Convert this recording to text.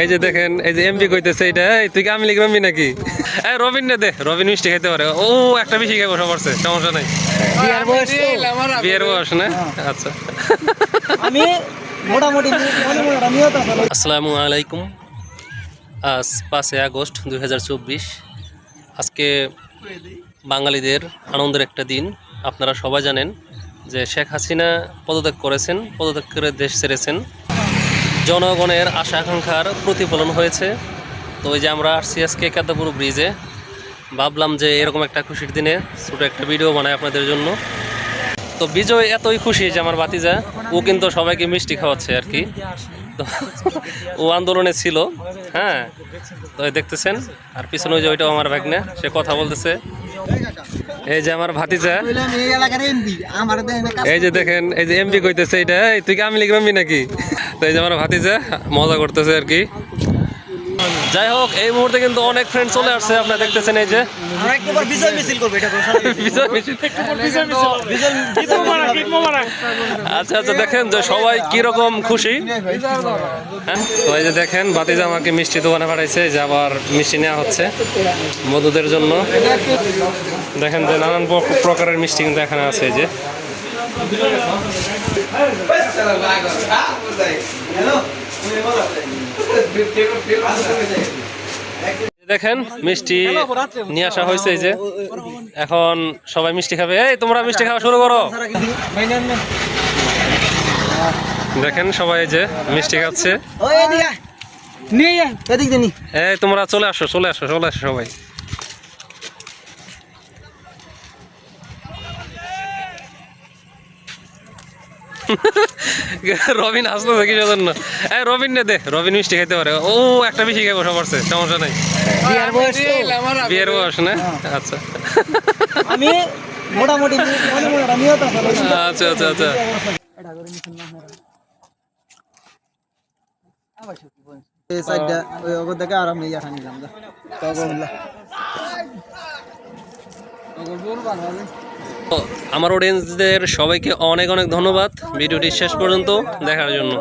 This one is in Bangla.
এই এমপি যে দেখেন এই যে এমপি কইতেছে এটা এই তুই কি আমি লিখ রবি নাকি? এই রবিন নে দে রবিন মিষ্টি খেতে পারে। ও একটা বেশি খাব সবার চেয়ে, সমস্যা নাই। বিয়ার বয়স বিয়ের বয়স না? আচ্ছা। আমি মোটামুটি আসসালামু আলাইকুম। আজ পাঁচই আগস্ট দুই হাজার চব্বিশ। আজকে বাঙালিদের আনন্দের একটা দিন। আপনারা সবাই জানেন যে শেখ হাসিনা পদত্যাগ করেছেন পদত্যাগ করে দেশ ছেড়েছেন। জনগণের আশা আকাঙ্ক্ষার প্রতিফলন হয়েছে। তো ওই যে আমরা আসছি আজকে কাদাপুর ব্রিজে। ভাবলাম যে এরকম একটা খুশির দিনে ছোটো একটা ভিডিও বানাই আপনাদের জন্য। তো বিজয় এতই খুশি যে আমার বাতিজা ও কিন্তু সবাইকে মিষ্টি খাওয়াচ্ছে আর কি। তো ও আন্দোলনে ছিল হ্যাঁ। তো দেখতেছেন, আর পিছনে ওই যে ওইটাও আমার ভাগ্নে, সে কথা বলতেছে। এই যে আমার ভাতিজা। এই যে দেখেন, এই যে এমপি কইতেছে এটা তুই কি আমি লিখবি নাকি? তো এই যে আমার ভাতিজা মজা করতেছে আর কি। যাই হোক এই মুহূর্তে কিন্তু অনেক ফ্রেন্ড চলে আসছে আপনারা দেখতেছেন এই যে। আমরা একটু পর বিজয় মিছিল করব এটা বিজয় মিছিল। আচ্ছা আচ্ছা দেখেন যে সবাই কীরকম খুশি। হ্যাঁ তো এই যে দেখেন বাতিজা আমাকে মিষ্টি দোকানে পাঠাইছে যে আবার মিষ্টি নেওয়া হচ্ছে মধুদের জন্য। দেখেন যে নানান প্রকারের মিষ্টি কিন্তু এখানে আছে এই যে। দেখেন মিষ্টি নিয়ে আসা হয়েছে এই যে। এখন সবাই মিষ্টি খাবে। এই তোমরা মিষ্টি খাওয়া শুরু করো। দেখেন সবাই যে মিষ্টি খাচ্ছে। এই তোমরা চলে আসো চলে আসো চলে আসো সবাই। রবিন আসতে কিসের জন্য এই রবিন নে দে রবিন মিষ্টি খেতে পারে। ও একটা বেশি খাব সবার চেয়ে, সমস্যা নাই। বিয়ার বয়স তো। বিয়ের বয়স না? আচ্ছা। আমি মোটামুটি আচ্ছা আচ্ছা আচ্ছা। এই সাইডটা ওই ওগো থেকে আর আমি ইয়াটা নিলাম যা তখন তো আমার অডিয়েন্সদের সবাইকে অনেক অনেক ধন্যবাদ। ভিডিওটি শেষ পর্যন্ত দেখার জন্য।